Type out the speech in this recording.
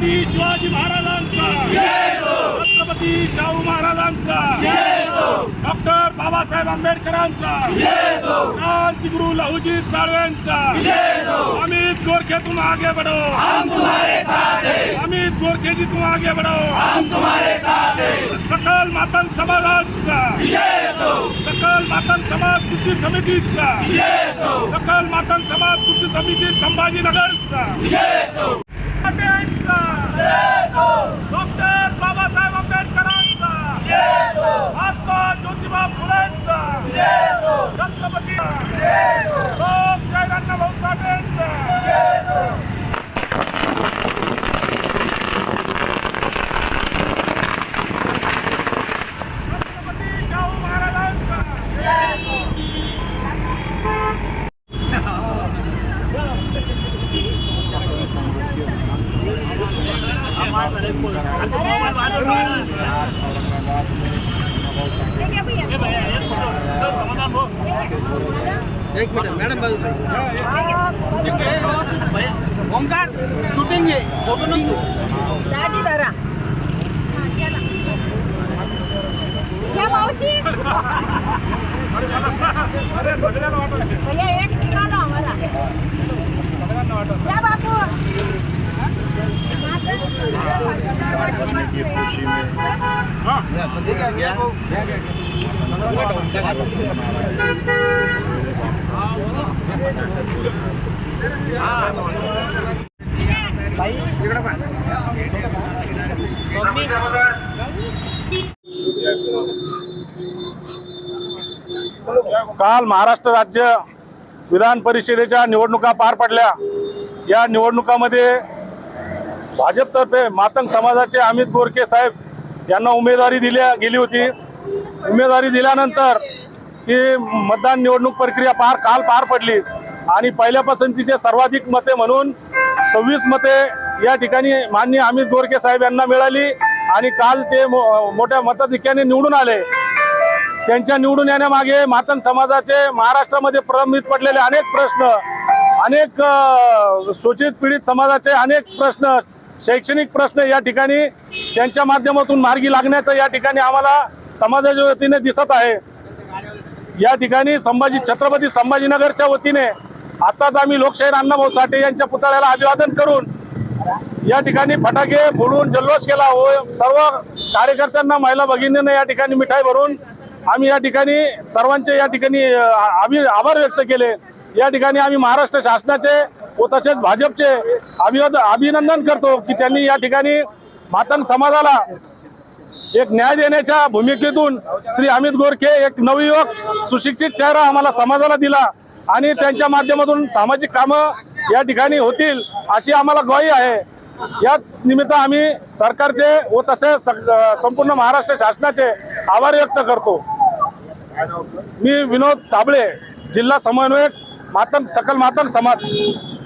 छत्रपति शिवाजी महाराजांचा. छत्रपति शाहू महाराजांचा. डॉक्टर बाबा बाबासाहेब आंबेडकरांचा. क्रांतिगुरु लहुजी साळवेंचा. अमित गोरखे, तुम आगे बढ़ो. हम तुम्हारे साथ हैं अमित गोरखे जी, तुम आगे बढ़ो. हम तुम्हारे साथ हैं सकल मातन समाजांचा. सकल मातन समाज कृषी समितीचा. सकल मातन समाज कृषी समिती संभाजीनगरचा. एक मिनिट मॅडम बाजूला ओंकार शूटिंग घे फोटो नको दाजी धरा हा, मावशी काल महाराष्ट्र राज्य विधान परिषदेच्या निवडणुका पार पडल्या. या निवडणुकामध्ये भाजपतर्फे मातंग समाजाचे अमित गोरके साहेब यांना उमेदवारी दिल्या गेली होती. उमेदवारी दिल्यानंतर ती मतदान निवडणूक प्रक्रिया पार काल पार पडली. आणि पहिल्या पसंतीचे सर्वाधिक मते म्हणून सव्वीस मते या ठिकाणी माननीय अमित गोरके साहेब यांना मिळाली आणि काल ते मो- मोठ्या मताधिक्याने निवडून आले. त्यांच्या निवडून येण्यामागे मातन समाजाचे महाराष्ट्रामध्ये प्रलंबित पडलेले अनेक प्रश्न अनेक शोषित पीडित समाजाचे अनेक प्रश्न शैक्षणिक प्रश्न या ठिकाणी त्यांच्या माध्यमातून मार्गी लागण्याचं या ठिकाणी आम्हाला समाजाच्या वतीने दिसत आहे. या ठिकाणी संभाजी छत्रपती संभाजीनगरच्या वतीने आताच आम्ही लोकशाहीर अण्णाभाऊ साठे यांच्या पुतळ्याला अभिवादन करून या ठिकाणी फटाके फोडून जल्लोष केला. व सर्व कार्यकर्त्यांना महिला भगिनींना या ठिकाणी मिठाई भरून आम्ही या ठिकाणी सर्वांचे या ठिकाणी आम्ही आभार व्यक्त केले. या ठिकाणी आम्ही महाराष्ट्र शासनाचे व तसेच भाजपचे अभिवाद अभिनंदन करतो की त्यांनी या ठिकाणी मातन समाजाला एक न्याय देण्याच्या भूमिकेतून श्री अमित गोरखे एक नवयुवक सुशिक्षित चेहरा आम्हाला समाजाला दिला आणि त्यांच्या माध्यमातून सामाजिक कामं या ठिकाणी होतील अशी आम्हाला ग्वाही आहे. याच निमित्त आम्ही सरकारचे व तसेच सग- संपूर्ण महाराष्ट्र शासनाचे आभार व्यक्त करतो. मी विनोद साबळे जिल्हा समन्वयक मातम सकल मातम समाज.